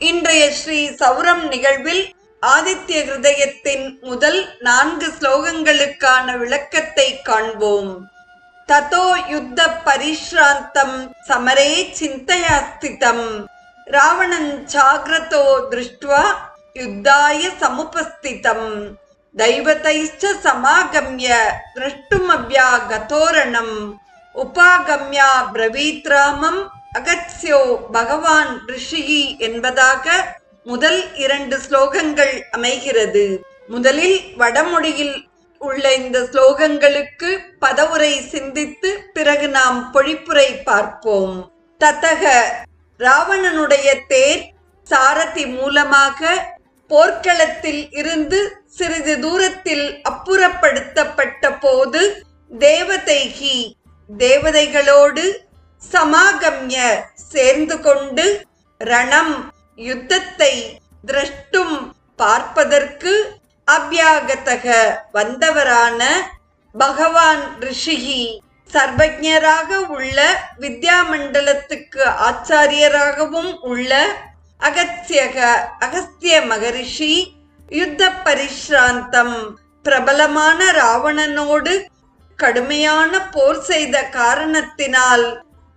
இன்றைய ஸ்ரீ சௌரம் நிகழ்வில் ஆதித்ய ஹிருதயத்தின் முதல் நான்கு ஸ்லோகங்களுக்கான விளக்கத்தை காண்போம் ததோ யுத்த பரிஷ்ராந்தம் சமரே சிந்தையாஸ்திதம் ராவணன் ஜாகிரதோ திருஷ்டுவா யுத்தாய சமுபஸ்திதம் दैवतैश्च समागम्य द्रष्टुमव्या गतोरणम् உபாகம்யா பிரவீத்ராமம் அகத்ஸ்யோ பகவான் ரிஷிகி என்பதாக முதல் இரண்டு ஸ்லோகங்கள் அமைகிறது. முதலில் வடமொழியில் உள்ள இந்த ஸ்லோகங்களுக்கு பதவுரை சிந்தித்து பிறகு நாம் பொழிப்புரை பார்ப்போம். தத்தக ராவணனுடைய தேர் சாரதி மூலமாக போர்க்களத்தில் இருந்து சிறிது தூரத்தில் அப்புறப்படுத்தப்பட்ட போது தேவதைகி தேவதைகளோடு சமாகம்ய சேர்ந்து கொண்டு ரணம் யுத்தத்தை திரஷ்டும் பார்ப்பதற்கு அபியாகதக வந்தவரான பகவான் ரிஷிகி சர்வஜராக உள்ள வித்யா மண்டலத்துக்கு ஆச்சாரியராகவும் உள்ள அகத்தியக அகஸ்திய மகரிஷி யுத்த பரிஷ்ராந்தம் பிரபலமான ராவணனோடு கடுமையான போர் செய்த காரணத்தினால்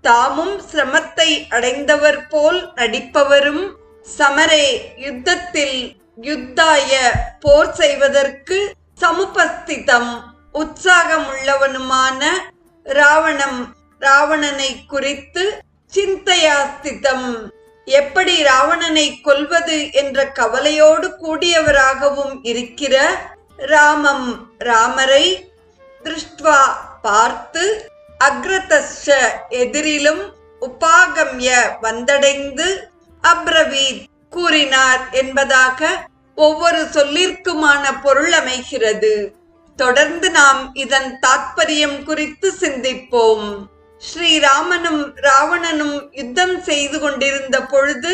தாமும் சிரமத்தை அடைந்தவர் போல் நடிப்பவரும் சமரே யுத்தத்தில் யுத்தாய போர் செய்வதற்கு சமுபஸ்திதம் உற்சாகமுள்ளவனுமான ராவணம் ராவணனை குறித்து சிந்தையாஸ்திதம். எப்படி ராவணனை கொல்வது என்ற கவலையோடு கூடியவராகவும் இருக்கிற ராமம் ராமரை திருஷ்டுவா பார்த்து அக்ரதஸ்ய எதிரிலும் உபாகம்ய வந்தடைந்து அப்ரவீத் கூறினார் என்பதாக ஒவ்வொரு சொல்லிற்குமான பொருள் அமைகிறது. தொடர்ந்து நாம் இதன் தாத்பரியம் குறித்து சிந்திப்போம். ஸ்ரீராமனும் ராவணனும் யுத்தம் செய்து கொண்டிருந்த பொழுது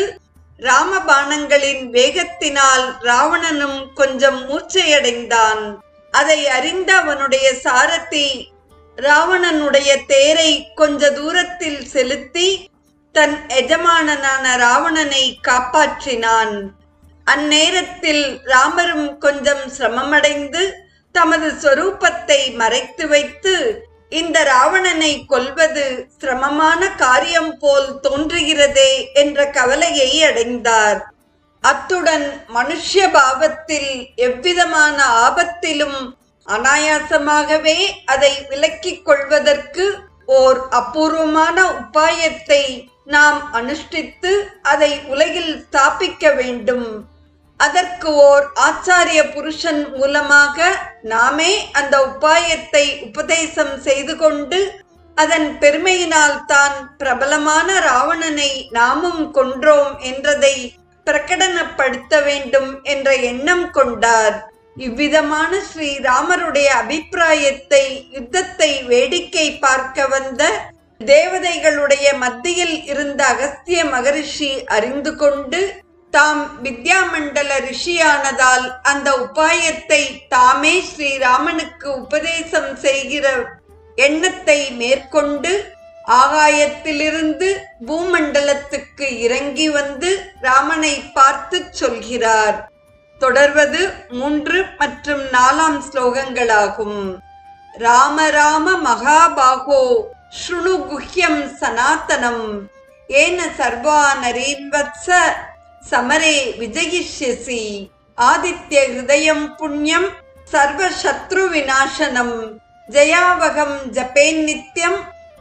ராமபாணங்களின் வேகத்தினால் ராவணனும் கொஞ்சம் மூச்சையடைந்தான் அதை அறிந்த அவனுடைய சாரதி ராவணனுடைய தேரை கொஞ்ச தூரத்தில் செலுத்தி தன் எஜமானனான ராவணனை காப்பாற்றினான். அந்நேரத்தில் ராமரும் கொஞ்சம் சிரமமடைந்து தமது சொரூபத்தை மறைத்து வைத்து இந்த ராவணனை கொல்வது சிரமமான காரியம் போல் தோன்றுகிறதே என்ற கவலையை அடைந்தார். அத்துடன் மனுஷ்ய பாவத்தில் எவ்விதமான ஆபத்திலும் அனாயாசமாகவே அதை விலக்கிக் கொள்வதற்கு ஓர் அபூர்வமான உபாயத்தை நாம் அனுஷ்டித்து அதை உலகில் ஸ்தாபிக்க வேண்டும். அதற்கு ஓர் ஆச்சாரிய புருஷன் மூலமாக நாமே அந்த உபாயத்தை உபதேசம் செய்து கொண்டு அதன் பெருமையினால் தான் பிரபலமான ராவணனை நாமும் கொன்றோம் என்றதை பிரகடனப்படுத்த வேண்டும் என்ற எண்ணம் கொண்டார். இவ்விதமான ஸ்ரீராமருடைய அபிப்பிராயத்தை யுத்தத்தை வேடிக்கை பார்க்க வந்த தேவதைகளுடைய மத்தியில் இருந்த அகஸ்திய மகரிஷி அறிந்து கொண்டு தாம் வித்யாமண்டல ரிஷியானதால் அந்த உபாயத்தை தாமே ஸ்ரீராமனுக்கு உபதேசம் செய்கிற எண்ணத்தை மேற்கொண்டு ஆகாயத்திலிருந்து பூமண்டலத்துக்கு இறங்கி வந்து ராமனை பார்த்து சொல்கிறார். தொடர்வது மூன்று மற்றும் நாலாம் ஸ்லோகங்களாகும். ராம ராம மகாபாகோ ஸ்ருணு குஹ்யம் சனாதனம் ஏன சர்வா நரீன்வத்ச சமரே விஜயிஷ்யசி. ஆதித்ய ஹிருதயம் புண்ணியம் சர்வ சத்ரு விநாசனம். ஜயாவகம் ஜபேன் நித்யம்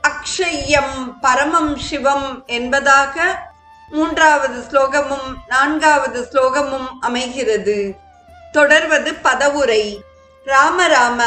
அக்ஷயம் பரமம் சிவம் என்பதாக மூன்றாவது ஸ்லோகமும் நான்காவது ஸ்லோகமும் அமைகிறது. தொடர்வது பதவுரை. ராம ராம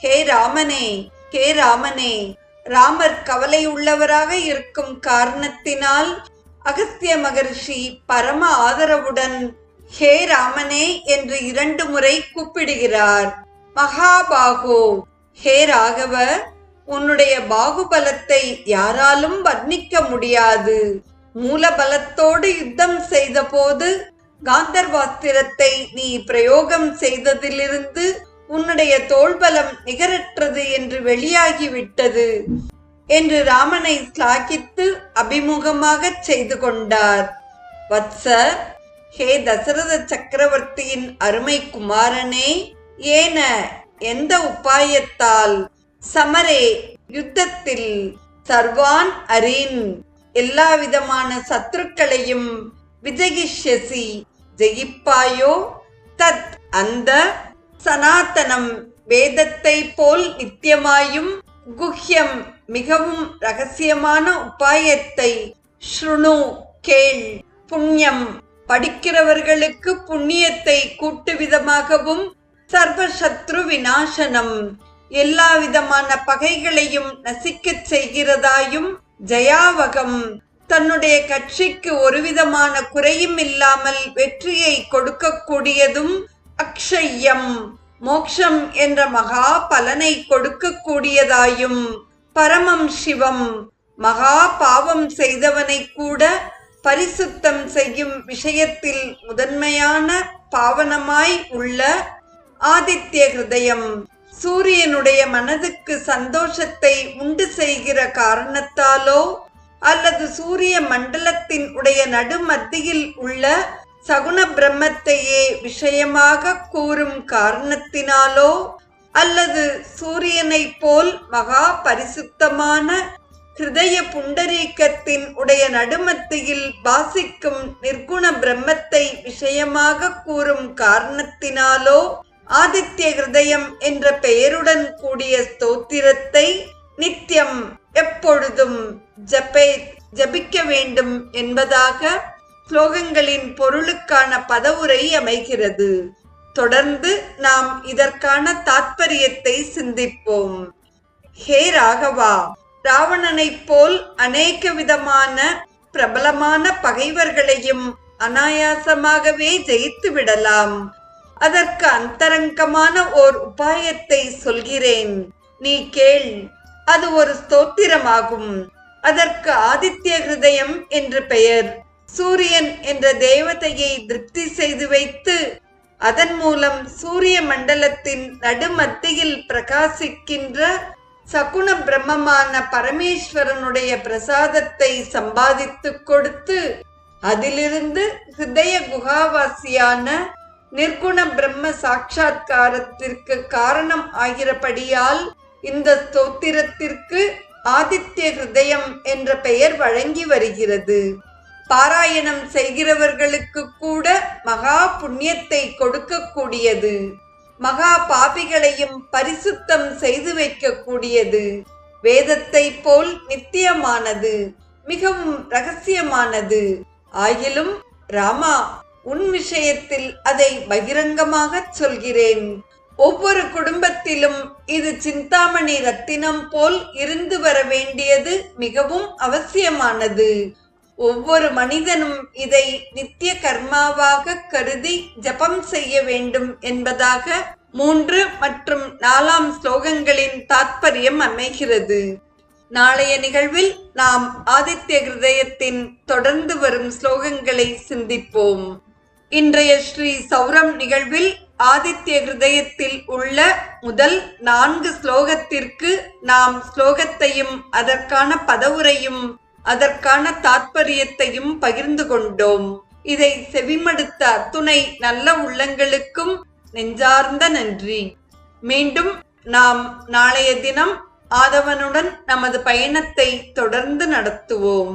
ஹே ராமனே ஹே ராமனே ராமர் கவலை உள்ளவராக இருக்கும் காரணத்தினால் அகஸ்திய மகரிஷி பரம ஆதரவுடன் ஹே ராமனே என்று இரண்டு முறை கூப்பிடுகிறார். மகாபாகோ ஹே ராகவ உன்னுடைய பாகுபலத்தை யாராலும் வர்ணிக்க முடியாது. மூலபலத்தோடு யுத்தம் செய்தபோது காந்தர்வாஸ்திரத்தை நீ பிரயோகம் செய்ததிலிருந்து உன்னுடைய தோள்பலம் நிகரற்றது என்று வெளியாகிவிட்டது என்று ராமனை ஸ்லாகித்து அபிமுகமாகச் செய்து கொண்டார். வத்ச ஹே தசரத சக்கரவர்த்தியின் அருமை குமாரனே ஏன எந்த உபாயத்தால் சமரே யுத்தத்தில் சர்வான் அரின். எல்லா விதமான சத்துருக்களையும் விஜயிஷ்யசி ஜெயிப்பாயோ? தத் அந்த சனாதனம் வேதத்தை போல் நித்தியமாயும் குஹ்யம் மிகவும் ரகசியமான உபாயத்தை ஸ்ருணு கேள் புண்ணியம் படிக்கிறவர்களுக்கு புண்ணியத்தை கூட்டு விதமாகவும் சர்வசத்ரு விநாசனம் எல்லா விதமான பகைகளையும் நசிக்கச் செய்கிறதாயும் ஜயாவகம் தன்னுடைய கட்சிக்கு ஒருவிதமான குறையும் இல்லாமல் வெற்றியை கொடுக்கக்கூடியதும் அக்ஷய்யம் மோக்ஷம் என்ற மகா பலனை கொடுக்கக்கூடியதாயும் பரமம் சிவம். மகா பாவம் செய்தவனை கூட பரிசுத்தம் செய்யும் விஷயத்தில் முதன்மையான பாவனமாய் உள்ள ஆதித்ய ஹிருதயம். சூரியனுடைய மனதுக்கு சந்தோஷத்தை உண்டு செய்கிற காரணத்தாலோ அல்லது சூரிய மண்டலத்தின் உடைய நடுமத்தியில் உள்ள சகுண பிரம்மத்தையே விஷயமாக கூறும் காரணத்தினாலோ அல்லது சூரியனைப் போல் மகா பரிசுத்தமான ஹிருதய புண்டரீக்கத்தின் உடைய நடுமத்தியில் வாசிக்கும் நிர்குண பிரம்மத்தை விஷயமாக கூறும் காரணத்தினாலோ ஆதித்ய ஹிருதயம் என்ற பெயருடன் கூடிய ஸ்தோத்திரத்தை நித்தியம் எப்பொழுதும் ஜபே ஜபிக்க வேண்டும் என்பதாக ஸ்லோகங்களின் பொருளுக்கான பதவுரை அமைகிறது. தொடர்ந்து நாம் இதற்கான தாத்பரியத்தை சிந்திப்போம். ஹே ராகவா! ராவணனைப் போல் அநேக விதமான பிரபலமான பகைவர்களையும் அனாயாசமாகவே ஜெயித்து விடலாம் அதற்கு அந்தரங்கமான ஓர் உபாயத்தை சொல்கிறேன். நீ கேள் அது ஒரு ஸ்தோத்திரமாகும். அதற்கு ஆதித்ய ஹிருதயம் என்று பெயர். சூரியன் என்ற தேவதையை திருப்தி செய்து வைத்து அதன் மூலம் சூரிய மண்டலத்தின் நடுமத்தியில் பிரகாசிக்கின்ற சகுண பிரம்மமான பரமேஸ்வரனுடைய பிரசாதத்தை சம்பாதித்துக் கொடுத்து அதிலிருந்து ஹிருதய குகாவாசியான நிர்குண பிரம்ம சாட்சா்காரத்திற்கு காரணம் ஆகிறபடியால் இந்த ஸ்தோத்திரத்திற்கு ஆதித்ய ஹிருதயம் என்ற பெயர் வழங்கி வருகிறது. பாராயணம் செய்கிறவர்களுக்கு கூட மகா புண்ணியத்தை கொடுக்கக்கூடியது. மகா பாபிகளையும் பரிசுத்தம் செய்து வைக்கக்கூடியது. வேதத்தை போல் நித்தியமானது மிகவும் ரகசியமானது. ஆயிலும் ராமா உன் விஷயத்தில் அதை பகிரங்கமாக சொல்கிறேன். ஒவ்வொரு குடும்பத்திலும் இது சிந்தாமணி ரத்தினம் போல் இருந்து வர வேண்டியது மிகவும் அவசியமானது. ஒவ்வொரு மனிதனும் இதை நித்திய கர்மாவாக கருதி ஜபம் செய்ய வேண்டும் என்பதாக மூன்று மற்றும் நாலாம் ஸ்லோகங்களின் தாத்பரியம் அமைகிறது. நாளைய நிகழ்வில் நாம் ஆதித்ய ஹிருதயத்தின் தொடர்ந்து வரும் ஸ்லோகங்களை சிந்திப்போம். இன்றைய ஸ்ரீ சௌரம் நிகழ்வில் ஆதித்ய ஹிருதயத்தில் உள்ள முதல் நான்கு ஸ்லோகத்திற்கு நாம் ஸ்லோகத்தையும் அதற்கான பதவுரையும் அதற்கான தாத்பரியத்தையும் பகிர்ந்து கொண்டோம். இதை செவிமடுத்த அத்துணை நல்ல உள்ளங்களுக்கும் நெஞ்சார்ந்த நன்றி. மீண்டும் நாம் நாளைய தினம் ஆதவனுடன் நமது பயணத்தை தொடர்ந்து நடத்துவோம்.